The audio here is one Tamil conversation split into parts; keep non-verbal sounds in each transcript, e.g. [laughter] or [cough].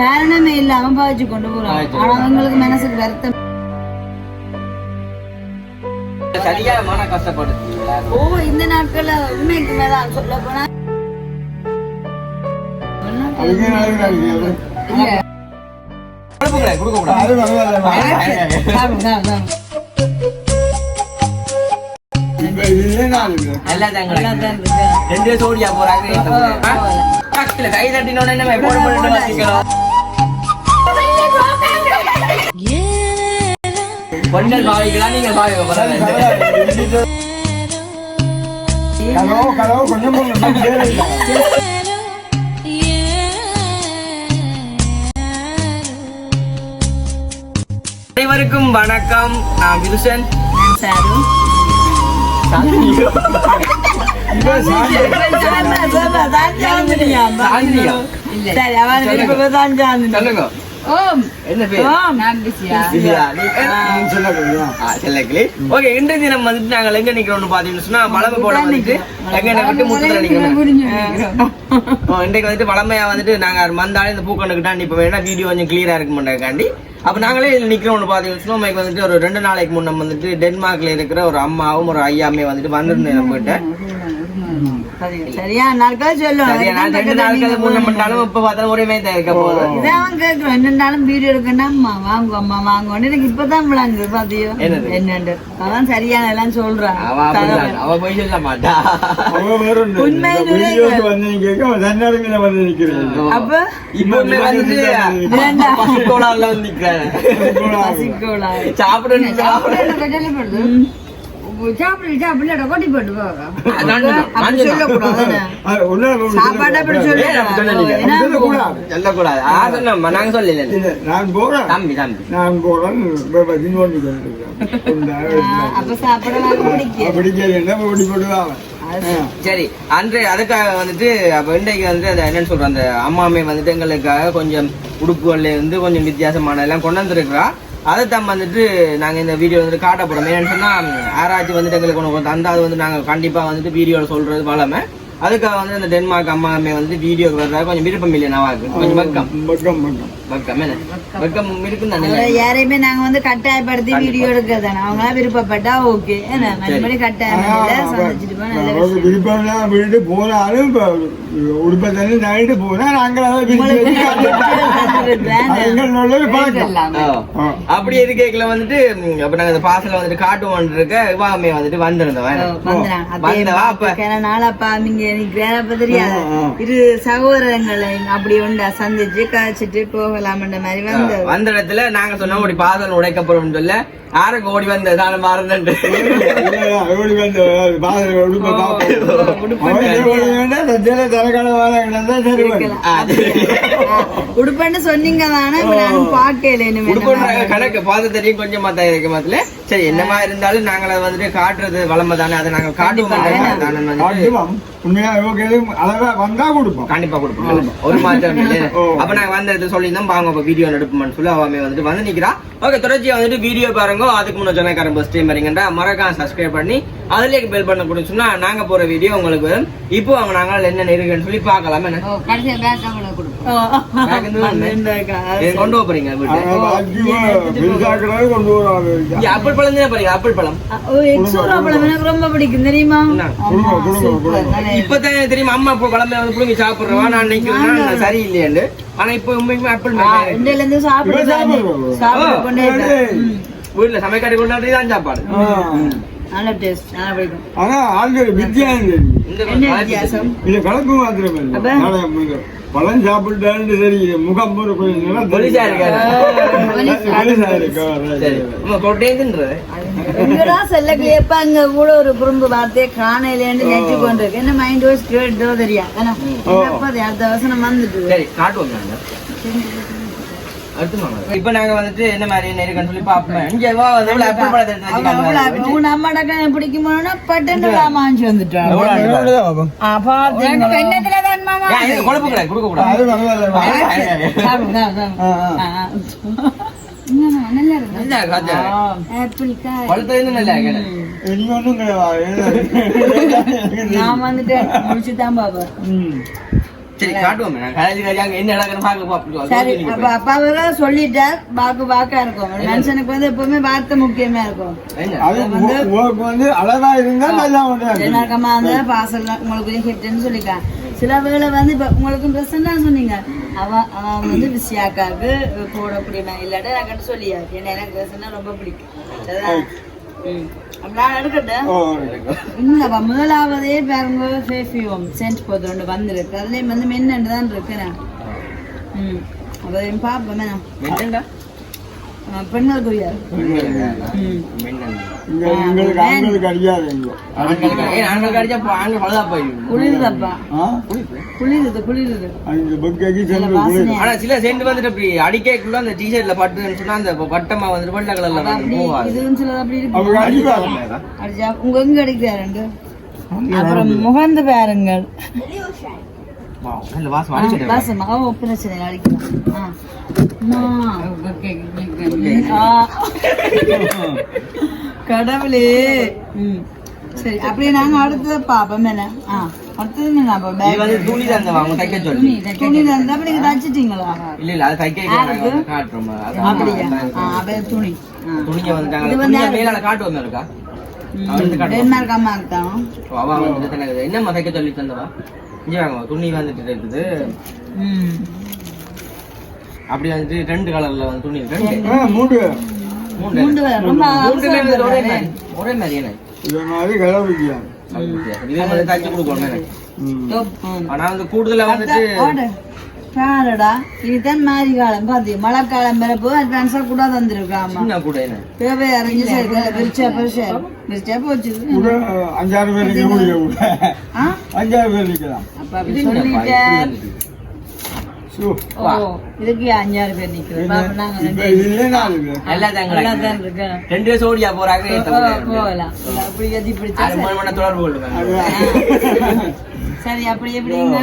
காரணமே இல்லாம பாய்ச்சி கொண்டு போறாங்க பாய்ச்சு ஆனா அவங்களுக்கு மனசுக்கு வருத்தம். சரியா மன கஷ்டப்படுது ஓ இந்த நாட்கள்ல உண்மைக்கு மேதான் சொல்ல போனா. நல்லா தாங்க. ரெண்டு சோடியா போறாங்க பக்கத்துல கை தட்டினோட என்ன போட பொண்ணல் பாவிக்கலாம் நீங்க பாவிக்க போறாங்க கதவு கதவு கொஞ்சம் கொஞ்சம் பேர் இல்லை. அனைவருக்கும் வணக்கம் நான் விதுசன் சாரு. சொல்லுங்க ஓம். என்ன பேர். ஓகே இன்றைய தினம் வந்துட்டு நாங்கள் எங்க நிக்கிறோம்னு பாத்தீங்கன்னு சொன்னா பழமை போட வந்துட்டு எங்க விட்டு முத்துல நிக்கிறோம். இன்றைக்கு வந்துட்டு பழமையா வந்துட்டு நாங்க மந்தாலே இந்த பூக்கணுக்கிட்டா இப்ப வேணா வீடியோ கொஞ்சம் கிளியரா இருக்க மாட்டேங்காண்டி. அப்ப நாங்களே இதுல நிக்கிறோம்னு பாத்தீங்கன்னு சொன்னா உங்களுக்கு வந்துட்டு ஒரு ரெண்டு நாளைக்கு முன்ன வந்துட்டு டென்மார்க்ல இருக்கிற ஒரு அம்மாவும் ஒரு ஐயாமே வந்துட்டு வந்திருந்தேன் நம்ம கிட்ட. சரி, சரியா? நாட்கள் சொல்லுவோம் ரெண்டு நாட்கள் முன்ன பண்ணாலும் இப்ப பார்த்தாலும் ஒரே மாதிரி தான் இருக்க போகுது இதான் அவன் கேட்கிறோம் என்னண்டாலும் வீடியோ எடுக்கணும் அம்மா வாங்கு அம்மா வாங்குவோம் எனக்கு இப்பதான் விளங்கு பாத்தியோ? என்னண்டு அதான் சரியான எல்லாம் சொல்றான் அவ அப்படிதான். அவ போய் சொல்ல மாட்டா. அவ வேற ஒண்ணு. உண்மை அப்ப வந்து சாப்பிடணும் சாப்பிடணும் சாப்பிடு சாப்பிடல கொட்டி போட்டு போக நான் போறேன். தம்பி தம்பி. நான் போறேன். சரி அன்று அதுக்காக வந்துட்டு அப்ப இன்றைக்கு வந்துட்டு அந்த என்னன்னு சொல்றோம் அந்த அம்மாமே வந்துட்டு எங்களுக்காக கொஞ்சம் உடுப்புகள்ல இருந்து கொஞ்சம் வித்தியாசமான எல்லாம் கொண்டு வந்திருக்கிறா. அதை தான் வந்துட்டு நாங்கள் இந்த வீடியோ வந்துட்டு காட்ட போறோம். என்னன்னு யாராச்சும் வந்துட்டு எங்களுக்கு ஒன்று தந்தா அது வந்து நாங்கள் கண்டிப்பாக வந்துட்டு வீடியோவில் சொல்கிறது வளமை. அதுக்காக வந்து அந்த டென்மார்க் அம்மாமே வந்து வீடியோக்கு வர்றதா கொஞ்சம் விருப்பம் இல்லை நவாக்கு? கொஞ்சம் வெக்கம். பக்கம் பக்கம் வெக்கம் என்ன? வெக்கம். இருக்கும் தானே யாரையுமே நாங்க வந்து கட்டாயப்படுத்தி வீடியோ எடுக்கிறதானே அவங்களா விருப்பப்பட்டா ஓகே என்ன மறுபடி கட்டாயம் விருப்பம்லாம் வீட்டு போனாலும் இப்ப உடுப்பை தண்ணி நைட்டு போனா. அப்படி இருக்கைக்குள்ள வந்துட்டு அப்ப நாங்க இந்த பார்சல் வந்துட்டு காட்டுவோம் இருக்க இவாமே வந்துட்டு. அதே வந்தவா அப்ப? கேன நாளப்பா நீங்க இரு சகோதரங்களை அப்படி உண்டா? சந்திச்சு காய்ச்சிட்டு போகலாம்ன்ற மாதிரி வந்து வந்த இடத்துல நாங்க சொன்னோம் பாசல் உடைக்கப்படும் சொல்ல யாருக்கு ஓடி வந்த நானும் மறந்துட்டு. ஓடி வந்து பாதல் உடுப்பை உடுப்பன்னு சொன்னீங்க தானே நான் பார்க்கல கணக்கு பார்த்து தெரியும் கொஞ்சம் மாத்தா இருக்க மாத்தில. சரி என்னமா இருந்தாலும் நாங்கள வந்துட்டு காட்டுறது வளமை தானே. அதை நாங்க காட்டுவோம். அளவா வந்தா கொடுப்போம். கண்டிப்பா கொடுப்போம் ஒரு [laughs] ஓ. அப்ப நாங்க வந்த இடத்துல சொல்லியிருந்தோம் வாங்க அப்ப வீடியோ எடுப்போம்னு சொல்லி அவமே வந்துட்டு வந்து நிக்கிறா. ஓகே தொடர்ச்சியா வந்துட்டு வீடியோ பாருங்க. அதுக்கு முன்ன சொன்னக்காரன் பஸ் டைம் வரீங்கன்றா மறக்காம சப்ஸ்கிரைப் பண்ணி அதுலயே பெல் பண்ண கூட சொன்னா நாங்க போற வீடியோ உங்களுக்கு வரும். இப்போ அவங்க நாங்க என்ன இருக்குன்னு சொல்லி பார்க்கலாம். என்ன? கொண்டு போறீங்க? ஆப்பிள் பழம் தானே ஆப்பிள் பழம். எக்ஸோரா பழம் எனக்கு ரொம்ப பிடிக்கும் தெரியுமா? இப்பதான் தெரியுமா அம்மா இப்போ பழமே வந்து புடுங்கி சாப்பிடுறவா நான் நினைக்கிறேன். சரியில்லையாண்டு. ஆனா இப்போ உண்மைக்குமே ஆப்பிள் ஆ, இண்டையில இருந்து சாப்பிட இவன் சாப்பிடுவா? சாப்பிட கொண்டே இருக்கேன். ம். வீட்டுல சமைக்காடி கொண்டாடி தான் சாப்பாடு. நல்ல டேஸ்ட் நல்லா பிடிக்கும் ஆனா ஆண்கள் வித்தியாசம். என்ன வித்தியாசம்? இது கலப்பு மாத்திரம் பழம் சாப்பிட்டான்னு சரி முகம் ஒரு கொஞ்சம் நல்லா பொலிசா இருக்கா, அங்க கூட ஒரு குறும்பு வார்த்தையை காணையிலேன்னு என்ன மைண்ட் கேட்டோ தெரியா ஏன்னா அடுத்த வந்துட்டு சரி. இப்ப நாங்க வந்துட்டு என்ன மாதிரி என்ன இருக்குன்னு சொல்லி பாப்போம் இங்க வா வந்து ஆப்பிள் பழத்தை எடுத்து அவன் அவ்வளவு வச்சுக்காங்க. உன் அம்மா டக்கா பிடிக்குமோனா பட்டு வாங்கி வந்துட்டான் மாமா. இது குழப்பு கொடுக்க கூடாது. நான் வந்துட்டு முடிச்சுதான் பாப்பேன். ம். சரி காட்டுவோம். என்ன சரி அப்ப அப்பா வேற சொல்லிட்டார் பாக்கு பாக்கா இருக்கும். மனுஷனுக்கு வந்து எப்பவுமே வார்த்தை முக்கியமா இருக்கும். வந்து அழகா இருந்தா நல்லா வந்து பாசல் உங்களுக்கு ஹிட்னு சொல்லிக்கலாம் சில வேளை வந்து இப்ப உங்களுக்கு தான் சொன்னீங்க. அவன் அவன் வந்து விசியாக்காக்கு போடக்கூடிய இல்லாட்ட நான் சொல்லியா? என்ன எனக்கு ரொம்ப பிடிக்கும்? ம். இல்லப்பா முதலாவதே பாருங்க சென்ட் போது ஒன்று வந்திருக்கு. அதுலேயும் வந்து மென்னு தான் இருக்கிறேன் ம் அதையும் பார்ப்போமே. பெண்களுக்குரிய ம் இங்க எங்களுக்கு ஆண்களுக்கு அடிக்காது இங்க ஆண்களுக்கு ஏன் ஆண்களுக்கு அடிச்சா போ- ஆண்கள் பழுதா போயிடும். குளிருதப்பா. ஆ? குளிருது. குளிருது அந்த புக்கைக்கு நல்ல சென்று குளிர். வாசனையா ஆனா சில சென்ட் வந்துட்டு அப்படி அடிக்கக்குள்ள அந்த டிஷர்ட்ல பட்டுன்னு சொன்னா அந்த வட்டமா வந்துட்டு வெள்ளை கலர்ல வந்து உங்க எங்க அடிக்கிறாருங்க அப்புறம் முகந்து பாருங்கள். நல்ல வாசம் அடிச்சுட்டு வாசமா ஓ பிரச்சனை இல்லை, அடிக்கலாம் ஆ. அம்மா. ஆ. கடவுளே. சரி அப்படியே நாங்க அடுத்தது பாப்போம் என்ன? ஆ அடுத்தது என்ன வந்து துணி தான் அவங்க தைக்க சொல்லி. துணி தந்தா நீங்க தச்சிட்டீங்களா? இல்ல இல்ல அது தைக்க யாருக்கு? காட்டுறோம். அப்படியா? ஆ அப்ப துணி. ஆ. துணிக்க வந்துட்டாங்க. இது வந்து துணியை மேலால காட்டுவோம் இருக்கா? அவருக்கு காட்டுவோம் டென்மார்க் அம்மா என்னம்மா தைக்க சொல்லி தந்தவா? இங்க துணி வந்துட்டு இருக்குது. ம் அப்படி வந்துட்டு ரெண்டு கலர்ல வந்து துணி மூடு மூணு ஒரே. மாதிரி என்ன? இது மாதிரி தைச்சு கொடுக்கணும். ஆனா வந்து கூடுதலா வந்துட்டு. பாருடா இதுதான் மாரி காலம். பாத்தி மழை காலம் பிறப்பு கூட தந்திருக்காமா? சின்ன கூட தேவை போச்சு. அஞ்சாறு பேர் இதுக்கு அஞ்சாறு பேர் நிக்கிறோம் நாங்க இப்ப ரெண்டு பேர். சோடியா போறாங்க. போகலாம். அப்படி எதி பிடிச்சா தொடர்பு கொள்ளுங்க. சரி அப்படி எப்படிங்க?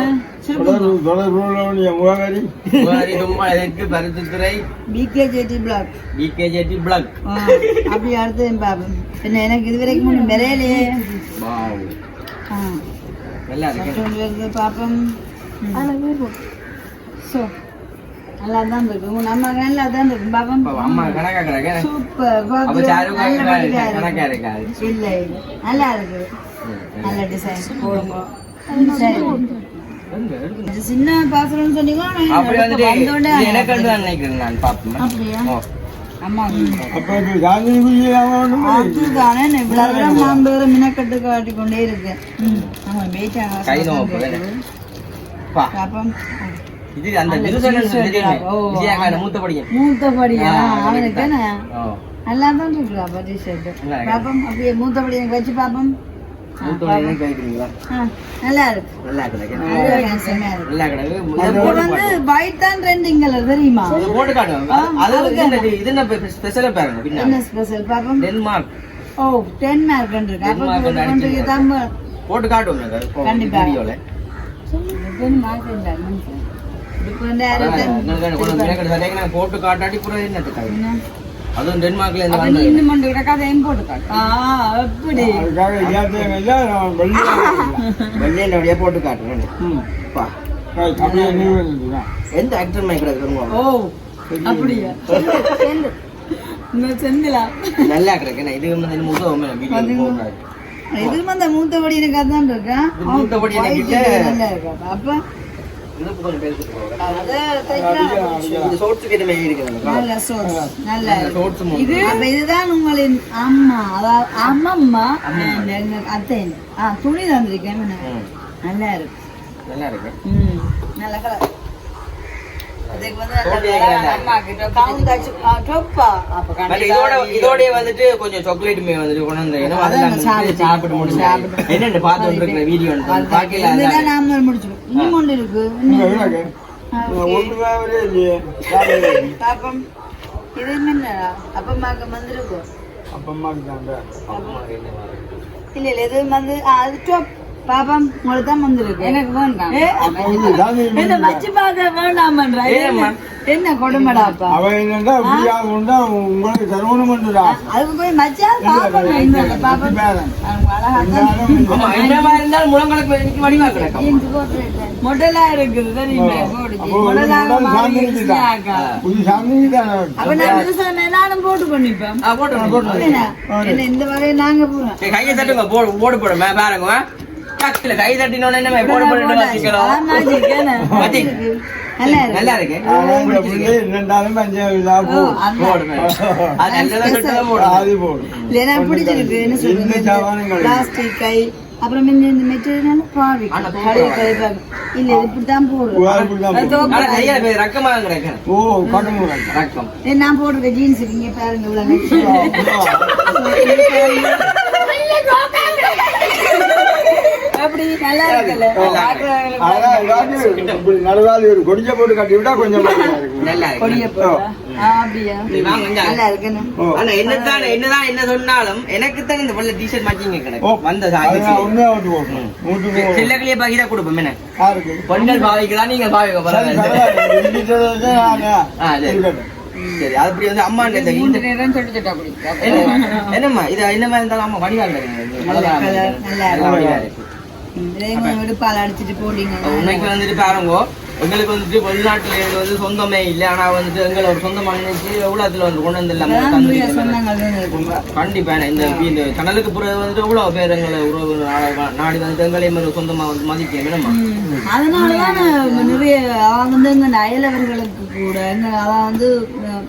சொல்லுங்க தொடர்பு தொடர்பு நீ முகவரி. முகவரி சும்மா இதற்கு Paruthithurai PK JD block PKJD block அப்படி அடுத்து பாப்போம் என்ன எனக்கு இது வரைக்கும் ஒன்றும் வருது பாப்போம் ஸோ நல்லா தான் இருக்கு உங்க நம்ம நல்லா தான் இருக்கு பாப்போம் அப்ப அம்மா கணக்காக்குறாங்க சூப்பர் அப்ப சாரு கணக்கா இருக்காது இல்லை நல்லா இருக்கு நல்ல டிசைன் போடுங்க சின்ன பாத்திரம்னு சொன்னீங்க அப்படி வந்துட்டு வந்தோடனே இது எனக்கு தான் நினைக்கிறேன் நான் பாப்பேன் அப்படியா ஓ. அம்மா அப்ப இது காந்தி குஞ்சிலாம ஒண்ணும் அதுதானே இவ்வளவு நான் பேர மினக்கட்டு காட்டி கொண்டே இருக்கேன் இது அந்த மூத்த படிக்கும் மூத்தபடியா? ஆ, அவனுக்கு நல்லா தான் இருக்குடா பட்டி ஷர்ட் நல்லா இருக்கு. பாப்பம் அப்படியே வச்சு பாப்பம். நல்லா இருக்கு. நல்லா கிடக்கு நல்லா கிடக்கு. ஒயிட் தான் ட்ரெண்டிங் கலர் தெரியுமா? போட்டு காட்டுவாங்க அது இது என்ன இது? என்ன ஸ்பெஷலா பாருங்க பின்னாடி என்ன? ஸ்பெஷல் பாப்பம்? டென்மார்க் ஓ டென் மார்க் இருக்கு அப்போ Denmark ஒரு அடிச்சு கொண்டு தம்ப போட்டு காட்டுவாங்க கண்டிப்பா. வீடியோல. இப்போ வந்து யாரும் போட்டு காட்டாடி புற என்னத்துக்காக அதுவும் டென்மார்க்ல இருந்து வந்தது. இன்னும் கொண்டு கிடக்காத ஏன் போட்டு காட்டு. ஆ எப்படி? அதுக்காக ஏற்றவங்க நான் வெள்ளி வெள்ளையில அப்படியே போட்டு காட்டுறேன் ம். பா. அப்படியே நீ வந்துதான் எந்த ஆக்டர் மைக் கிடக்குறோம் ஓ அப்படியா? இன்னும் செந்திலா. நல்லா கிடக்கு. இது வந்து முகம் வீடியோ போடுறாரு இது அந்த மூத்தபடி எனக்கு அதான் இருக்கேன் மூத்தபடி எனக்கு இல்ல. நல்லா இருக்கா? அப்ப இது கொஞ்சம். இந்த சோட்ஸுக்கு எதுவுமே இருக்குது நல்ல சோர்ஸ் நல்லா. சோட்ஸ் இது இதுதான் உங்களின் அம்மா அதாவது அம்மம்மா அத்தை ஆ துணி தந்திருக்கேன்? நல்லா இருக்கு நல்லா இருக்கு ம் நல்ல கலர் இதோட வந்துட்டு கொஞ்சம் வந்துட்டு கொண்டு சாப்பிட்டு- முடிச்சு. என்னென்னு பார்த்து வீடியோ அது பார்க்கல இதுதான் அதான் நாம முடிச்சிடும் இன்னும் ஒன்று இருக்கு இங்க இன்னும் விடாது. ஆ, நான் okay. ஒண்ணுமே இல்லையே காலையில. பாப்பம் இது என்னடா அப்பம்மாக்கு வந்திருக்கும் அப்ப அம்மாக்கு தாங்க இல்ல இல்ல இது வந்து ஆ, அது டாப் பாப்பம் உங்களுக்கு தான் வந்திருக்கு. எனக்கு வேண்டாம். என்ன வச்சு பார்க்க வேண்டாமன்றா? என்ன? கொடுமடாப்பா? உண்டா? உங்களுக்கு அதுக்கு போய் மச்சா பாப்போம் இந்த பாப்போம் ஆமா என்னவா இருந்தாலும் முழங்களுக்கு எனக்கு வடிவா கிடக்கும் மொடலா இருக்குது அப்போ. புது தானே நான் புதுசா நானும் போட்டு பண்ணிப்பேன். போட்டு இந்த வகையை நாங்க போறோம்? கையை தட்டுங்க போடு போடு போடு மே- பாருங்க டக்குல கை தட்டினோட என்ன போடு போடு வச்சுக்கிறோம் Magic. நல்லா இருக்கு. பிளாஸ்டிக் கை அப்புறம் இந்த இந்த மெட்டீரியல் பாவி. இல்ல நான் போட்டிருக்க ஜீன்ஸ் இங்க பாருங்க இவ்வளவு. அப்படி நல்லா இருக்குல்ல கொடிஞ்ச போட்டு கட்டி விட்டா கொஞ்சம் நல்லா கொடிய அப்படியா. நல்லா இருக்குன்னு. ஆனா என்னதான் என்னதான் என்ன சொன்னாலும் எனக்கு தான் இந்த பள்ள டிஷர்ட் மேட்சிங் கிடக்கும் வந்த. சில்லக்கிளிய பாக்கி தான் கொடுப்போம். என்ன? பெண்கள் பாவிக்கலாம் நீங்க பாவிக்க ஆ, சரி. அப்படி வந்து அம்மா என்னம்மா? இது என்ன மாதிரி இருந்தாலும் அம்மா நல்லா colour, நல்லா இருக்கு. உண்மைக்கு வந்துட்டு பாருங்க எங்களுக்கு வந்துட்டு வெளிநாட்டுல இருந்து வந்து சொந்தமே இல்லை. ஆனா வந்துட்டு எங்களை ஒரு சொந்தமான நினைச்சு எவ்வளவுல வந்து கொண்டு வந்து இல்லாம தந்துட்டு சொன்னாங்க இருக்கும் கண்டிப்பா இந்த கடலுக்கு பிறகு வந்துட்டு எவ்வளவு பேர் எங்களை உறவு நாட- எங்களை மாதிரி சொந்தமா வந்து மதிக்க வேணுமா? அதனாலதான் நிறைய வந்து எங்க அயலவர்களுக்கு கூட அவன் வந்து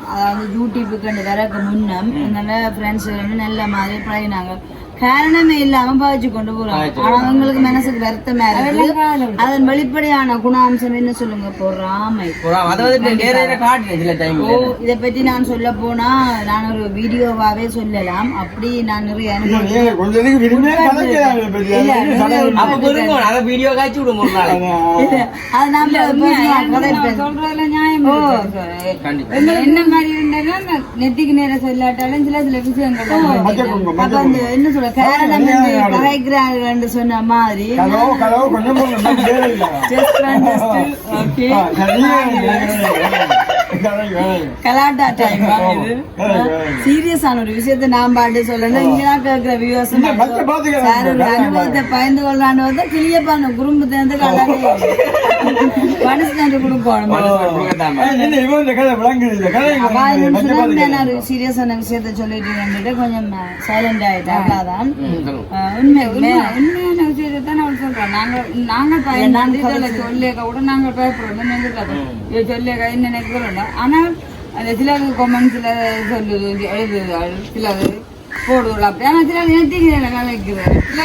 அதாவது யூடியூப்புக்கு வரக்கு முன்னம் எங்க ஃப்ரெண்ட்ஸ் நல்ல மாதிரி பழகினாங்க. காரணமே இல்லாம பாய்ச்சி கொண்டு போறாங்க. ஆனா அவங்களுக்கு மனசுக்கு வருத்தமா இருக்கு. அதன் வெளிப்படையான குணாம்சம் என்ன சொல்லுங்க? பொறாமை. புறா- அதை வந்துட்டு நேர காட்டுறேன் சில டைம் ஓ இத பத்தி நான் சொல்ல போனா நான் ஒரு வீடியோவாவே சொல்லலாம். அப்படி நான் நிறைய இல்ல. இல்ல, இல்ல, என்ன மாதிரி இருந்தாலும் நெத்திக்கு நேரம் சொல்லாட்டாலும் சில சில விஷயங்கள். என்ன சொல்ற காரணம் வந்து பகைக்கிறார்கள் சொன்ன மாதிரி. கதவு, கதவு கலாட்டா டைம். சீரியஸான ஒரு விஷயத்த நான் பாட்டு சொல்லணும். இங்கதான் கேட்கிற வியூவர்ஸ் ஒரு அனுபவத்தை பயந்து கொள்ளான்னு வந்து கிளியப்பான குறும்பு தேர்ந்து கலாட்டே மனுஷன் கொடுக்கணும் சீரியஸான விஷயத்த சொல்லிட்டு கொஞ்சம் சைலண்ட் ஆயிட்டேன். அதான். உண்மை உண்மை. உண்மையான விஷயத்தை தான் அவள் சொல்றோம் நாங்க நாங்க பயந்து சொல்லியக்க கூட நாங்க பயப்படுறோம் நினைக்கிறது இது சொல்லியக்க என்ன நினைக்கிறோம் ஆனால் அந்த சில கொமெண்ட்ஸ்ல சொல்லுது எழுதுது சிலது போடுவோம் அப்படி. ஆனா சில நிறுத்திக்கிறேன் கலைக்கிறேன் சில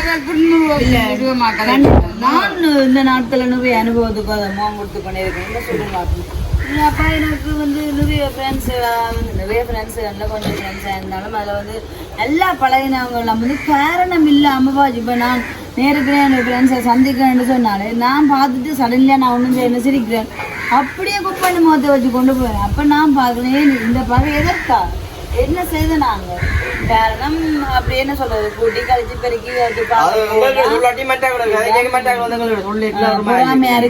நான் இந்த நாட்கள்ல நிறைய அனுபவத்துக்கு அதை மோகம் கொடுத்து பண்ணியிருக்கேன். என்ன சொல்லுங்க எங்கள் அப்பா எனக்கு வந்து நிறைய ஃப்ரெண்ட்ஸ் நிறைய ஃப்ரெண்ட்ஸ் நல்ல கொஞ்சம் ஃப்ரெண்ட்ஸாக இருந்தாலும் அதில் வந்து நல்லா பழகினவங்க. நம்ம வந்து காரணம் இல்லை பாஜி இப்போ நான் நேருக்கு என்னோட ஃப்ரெண்ட்ஸை சந்திக்கிறேன்னு சொன்னாலே நான் பார்த்துட்டு சடன்லியாக நான் ஒன்றும் செய்யணும் சிரிக்கிறேன். அப்படியே குக் முகத்தை வச்சு கொண்டு போவேன். அப்போ நான் பார்க்குறேன் இந்த பகை எதற்கா? என்ன செய்த நாங்க? காரணம் அப்படி என்ன சொல்றது? கூட்டி கழிச்சு பெருக்கி மாட்டாங்க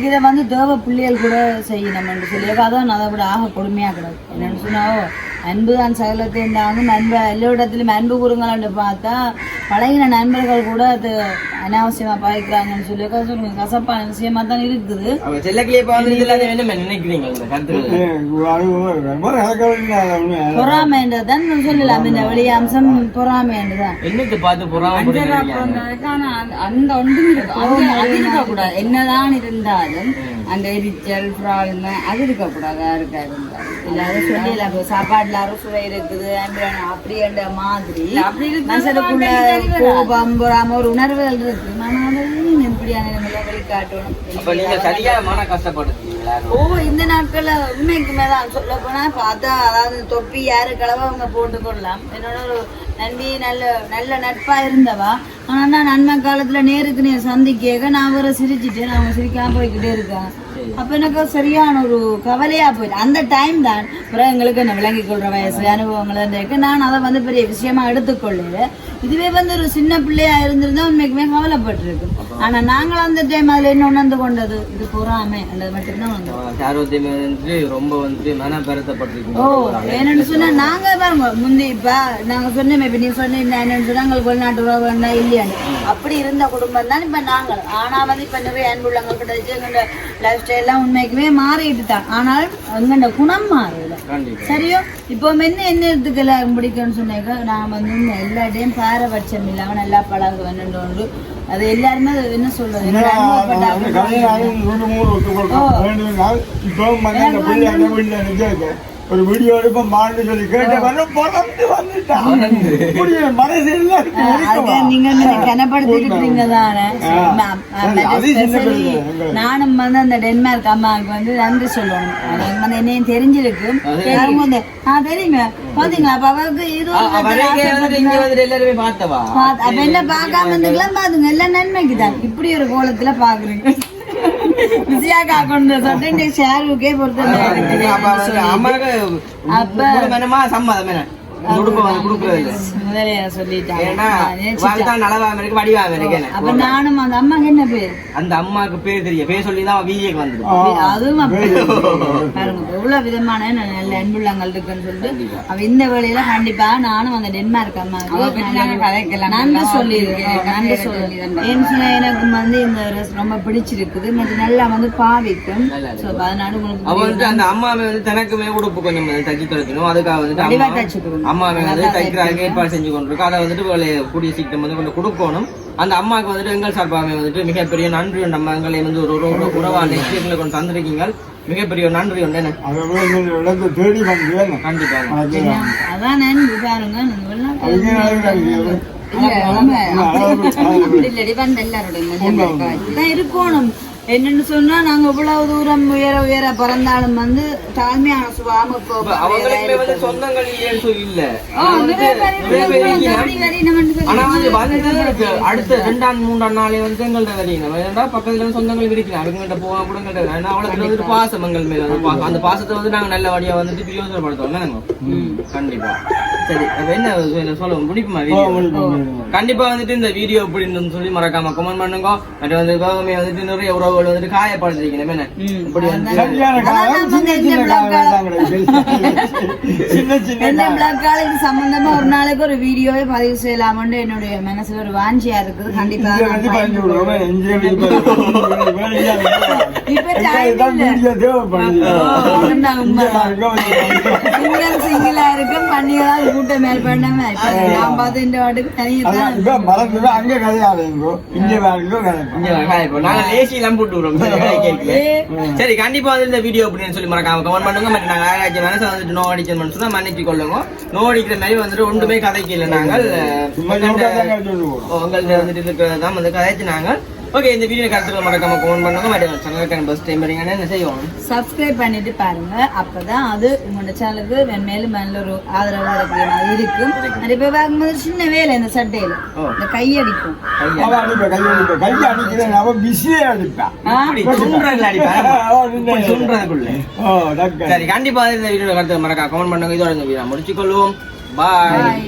இதை வந்து தேவ பிள்ளைகள் கூட செய்யணும் சொல்லி. அதான் அதை விட ஆக கொடுமையா கிடக்கு. என்னன்னு சொன்னாவோ? அன்பு தான் சகலத்தை இருந்தாங்க நண்ப எல்லா இடத்துலயும் அன்பு குருங்களான்னு பார்த்தா பழகின நண்பர்கள் கூட அது அனாவசியமா பாய்க்கிறாங்கன்னு சொல்லி சொல்லுங்க. கசப்பான விஷயமா தான் இருக்குது. பொறாமைன்றதான் சொல்லலாம். இந்த வெளி அம்சம் பொறாமைன்றதான் என்னத்தை பார்த்து பொறாம அந்த- ஒன்றும் இருக்கு இருக்கக்கூடாது. என்னதான் இருந்தாலும் அந்த எரிச்சல் பிராப்ளம் அது இருக்கக்கூடாது யாருக்கா இருந்தாலும் இல்லாத இப்ப சாப்பாடுல அறுசுவை இருக்குது அப்படின்ற மாதிரி. மனசுக்குள்ள. கோபம் பொறாம ஒரு உணர்வுகள் இருக்கு. ஆனா அதையும் எப்படியான நிலைமையில வெளிக்காட்டணும். ஓ இந்த நாட்கள்ல உண்மைக்குமே தான் சொல்ல போனா பார்த்தா அதாவது தொப்பி யாரு கலவா அவங்க போட்டுக்கொள்ளலாம் என்னோட நம்பி நல்ல நல்ல நட்பா இருந்தவா? ஆனா நான் நன்மை காலத்துல நேருக்கு நேர் சந்திக்க நான் வர சிரிச்சிட்டு நான் சிரிக்காம போய்கிட்டே இருக்கான். அப்ப எனக்கு சரியான ஒரு கவலையா போயிட்டு அந்த டைம் தான் அப்புறம் எங்களுக்கு என்ன விளங்கி கொள்ற வயசு அனுபவங்கள் இருக்கு. நான் அதை வந்து பெரிய விஷயமா எடுத்துக்கொள்ளு இதுவே வந்து ஒரு சின்ன பிள்ளையா இருந்திருந்தா உண்மைக்குமே கவலைப்பட்டிருக்கு ஆனா நாங்கள் அந்த டைம் அதுல என்ன உணர்ந்து கொண்டது? இது பொறாமை. என்றது மட்டும்தான் வந்தோம் வந்துட்டு ரொம்ப வந்துட்டு மன ஓ என்னன்னு சொன்னா நாங்க பாருங்க முந்தி இப்ப நாங்க சொன்னோமே இப்ப நீ சொன்னீங்க என்னன்னு சொன்னா எங்களுக்கு வெளிநாட்டு உறவு வேண்டா இல்லையான்னு. அப்படி இருந்த குடும்பம் தான் இப்ப நாங்கள். ஆனா வந்து இப்ப நிறைய அன்புள்ளவங்க கிடைச்சு எங்களோட லைஃப் ஸ்டைல் எல்லாம் உண்மைக்குமே மாறிட்டு தான். ஆனால் எங்களோட குணம் மாறல சரியோ? இப்போ என்ன என்ன எடுத்துக்கல பிடிக்கும்னு சொன்னாக்க நான் வந்து எல்லா டைம் பாரபட்சம் இல்லாம நல்லா பழகுவேன்னு அது எல்லாருமே அது என்ன சொல்றது? இப்போ ஒரு வீடியோ எடுப்போம் மாண்டு சொல்லி கேட்ட வரணும் பறந்து வந்துட்டான் மனசு எல்லாம் நீங்க கனப்படுத்திருக்கீங்க தானே. நானும் வந்து அந்த டென்மார்க் அம்மாவுக்கு வந்து நன்றி சொல்லணும். எனக்கு வந்து என்னையும் தெரிஞ்சிருக்கு. வந்து ஆ தெரியுங்க பாத்தீங்களா? அப்ப அவருக்கு இது என்ன பார்க்காம இருந்துக்கலாம் பாத்துங்க. எல்லாம் நன்மைக்கு தான் இப்படி ஒரு கோலத்துல பாக்குறீங்க விஜயாக்கா கொண்டு சொல்லிட்டு ஷேருக்கே பொறுத்த அப்ப வந்து அம்மாவுக்கு முதலே சொல்லிட்டாங்க நானும் அந்த அம்மாக்கு என்ன பேர்? அந்த அம்மாவுக்கு பேர் தெரியும். பேர் சொல்லி தான் வீதியக்கு வந்துடும் அதுவும். [laughs] பாருங்க எவ்வளவு விதமான நல்ல அன்புள்ளங்கள் இருக்குன்னு சொல்லிட்டு அவ இந்த வேலையில கண்டிப்பா நானும் அந்த டென்மார்க் அவ பத்தி நாங்க அம்மா கதைக்கலாம். நன்றி நல்லா சொல்லியிருக்கேன். நன்றி சொல்லியிருக்கேன். எனக்கு வந்து இந்த ரொம்ப பிடிச்சிருக்குது. மற்றும் நல்லா வந்து பாவிக்கும். அதனால உங்களுக்கு அந்த அம்மாவை வந்து தனக்குமே உடுப்பு கொஞ்சம் தச்சு அதுக்காக அம்மா வந்து தைக்கிறாங்க ஏற்பாடு செஞ்சு கொண்டிருக்கோம் அதை வந்துட்டு கூடிய சீக்கிரம் வந்து கொஞ்சம் கொடுக்கணும் அந்த அம்மாவுக்கு வந்துட்டு எங்கள் சார்பாக வந்துட்டு மிகப்பெரிய நன்றி நம்ம எங்களை வந்து ஒரு ஒரு உறவா நெக்ஸ்ட் எங்களை கொஞ்சம் தந்திருக்கீங்க மிகப்பெரிய ஒரு நன்றி உண்டு என்ன அதை விட இந்த இடத்தை தேடி வந்து கண்டிப்பா வணக்கம் அதான் பாருங்க இருக்கணும் என்னன்னு சொன்னா நாங்க இவ்வளவு தூரம் உயர உயர பிறந்தாலும் வந்து தாழ்மையான சுபாவம் இப்போ வந்து சொந்தங்கள் இல்ல. ஆனா வந்து வந்து அடுத்த ரெண்டாம் மூன்றாம் நாளே வந்து எங்கள்ட்ட ஏன்னா பக்கத்துல வந்து சொந்தங்கள் இருக்கிறாங்க அவங்கள்ட்ட போக கூட எங்கள்ட்ட ஏன்னா அவளுக்கு வந்துட்டு பாசம் எங்கள் மேல வந்து. அந்த பாசத்தை வந்து நாங்க நல்ல வழியா வந்துட்டு பிரயோஜனப்படுத்தோம் நாங்க கண்டிப்பா. சரி என்ன சொல்ல வீடியோ? கண்டிப்பா வந்துட்டு இந்த வீடியோ எப்படி இருந்துன்னு சொல்லி மறக்காம கமெண்ட் பண்ணுங்க. மற்ற வந்து வந்துட்டு நிறைய உறவுகள் வந்துட்டு காயப்படுத்திருக்கீங்க என்ன? இப்படி [laughs] சம்பந்தமா ஒரு நாளைக்கு ஒரு வீடியோவே பதிவு செய்யலாமன்னு என்னுடைய மனசுல ஒரு வாஞ்சியா இருக்குது. கண்டிப்பா [laughs] சிங்கிள் இருக்கும் பண்ணிகளா கூட்ட மேல் பண்ணாம நான் பார்த்து இந்த வாட்டுக்கு தனியா அங்க கதையாடுங்கோ இங்க கதை. இங்க வா, காயப்போம். நாங்க லேசி எல்லாம் போட்டு விடுறோம். சரி, கண்டிப்பா வந்து இந்த வீடியோ அப்படின்னு சொல்லி மறக்காம கமெண்ட் பண்ணுங்க. மற்ற நாங்க யாராச்சும் மனசை வந்துட்டு நோ அடிச்சோம்னு சொன்னா மன்னிச்சு கொள்ளுங்க நோ அடிக்கிற மாதிரி வந்துட்டு ஒன்றுமே கதைக்கு இல்லை நாங்கள் உங்கள்ட்ட வந்துட்டு இருக்கிறதான் வந்து கதைச்சு நாங்கள். ஓகே இந்த வீடியோ கருத்துக்கள் மறக்காம கமெண்ட் பண்ணுங்க. மற்ற சங்கக்கான பஸ் டைம் வரீங்கன்னா என்ன செய்வோம். சப்ஸ்கிரைப் பண்ணிட்டு பாருங்க. அப்பதான் அது உங்களோட சேனலுக்கு மேலும் நல்ல ஒரு ஆதரவு இருக்கும். நிறைய பேர் பார்க்கும்போது சின்ன வேலை இந்த சட்டையில. இந்த கையடிக்கும் [laughs] சரி கண்டிப்பா இந்த வீடியோ கருத்து மறக்காம கமெண்ட் பண்ணுங்க. இதோட இந்த வீடியோ முடிச்சுக்கொள்வோம். பாய்.